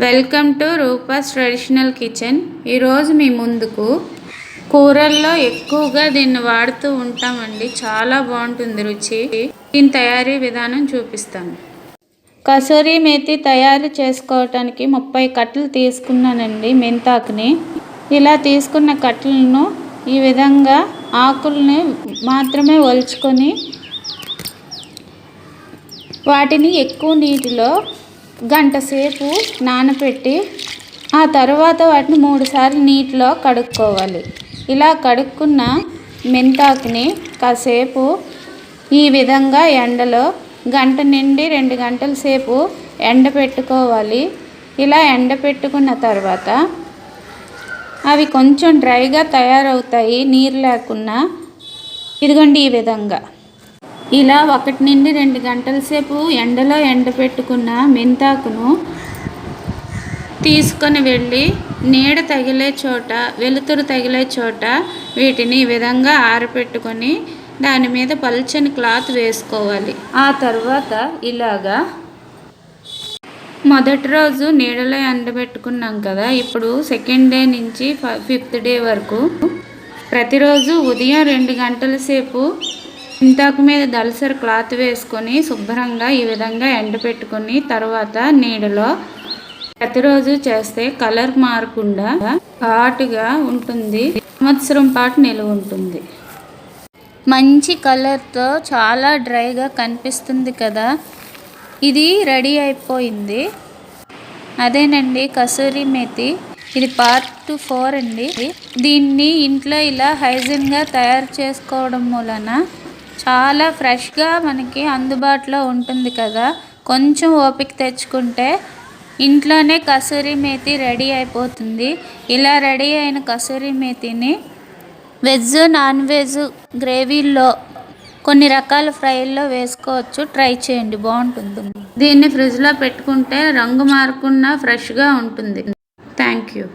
Welcome to Rupa's traditional kitchen. ఈరోజు మీ ముందుకు కూరల్లో ఎక్కువగా దీన్ని వాడుతూ ఉంటామండి. చాలా బాగుంటుంది రుచి. దీని తయారీ విధానం చూపిస్తాను. కసూరి మేతి తయారు చేసుకోవటానికి ముప్పై కట్టలు తీసుకున్నానండి మెంతాకుని. ఇలా తీసుకున్న కట్టలను ఈ విధంగా ఆకుల్ని మాత్రమే ఒలుచుకొని వాటిని ఎక్కువ నీటిలో గంట సేపు నానబెట్టి ఆ తర్వాత వాటిని మూడుసార్లు నీటిలో కడుక్కోవాలి. ఇలా కడుక్కున్న మెంతాకుని కాసేపు ఈ విధంగా ఎండలో గంట నుండి రెండు గంటల సేపు ఎండపెట్టుకోవాలి ఇలా ఎండపెట్టుకున్న తర్వాత అవి కొంచెం డ్రైగా తయారవుతాయి నీరు లేకుండా ఇదిగోండి ఈ విధంగా. ఇలా ఒకటి నుండి రెండు గంటల సేపు ఎండలో ఎండబెట్టుకున్న మెంతాకును తీసుకొని వెళ్ళి నీడ తగిలే చోట వెలుతురు తగిలే చోట వీటిని ఈ విధంగా ఆరపెట్టుకొని దాని మీద పలుచని క్లాత్ వేసుకోవాలి. ఆ తర్వాత ఇలాగా మొదటి రోజు నీడలో ఎండబెట్టుకున్నాం కదా ఇప్పుడు సెకండ్ డే నుంచి ఫిఫ్త్ డే వరకు ప్రతిరోజు ఉదయం రెండు గంటల సేపు ఇంతాకు మీద దలసరి క్లాత్ వేసుకొని శుభ్రంగా ఈ విధంగా ఎండపెట్టుకుని తర్వాత నీడలో ప్రతిరోజు చేస్తే కలర్ మారకుండా ఘాటుగా ఉంటుంది. సంవత్సరం పాటు నిలువ ఉంటుంది. మంచి కలర్తో చాలా డ్రైగా కనిపిస్తుంది కదా. ఇది రెడీ అయిపోయింది. అదేనండి కసూరి మేతి. ఇది పార్ట్ ఫోర్ అండి. దీన్ని ఇంట్లో ఇలా హైజీన్గా తయారు చేసుకోవడం మూలన చాలా ఫ్రెష్గా మనకి అందుబాటులో ఉంటుంది కదా. కొంచెం ఓపిక తెచ్చుకుంటే ఇంట్లోనే కసూరి మేతి రెడీ అయిపోతుంది. ఇలా రెడీ అయిన కసూరి మేతిని వెజ్ నాన్ వెజ్ గ్రేవీల్లో కొన్ని రకాల ఫ్రైల్లో వేసుకోవచ్చు. ట్రై చేయండి బాగుంటుంది. దీన్ని ఫ్రిడ్జ్లో పెట్టుకుంటే రంగు మారకుండా ఫ్రెష్గా ఉంటుంది. Thank you.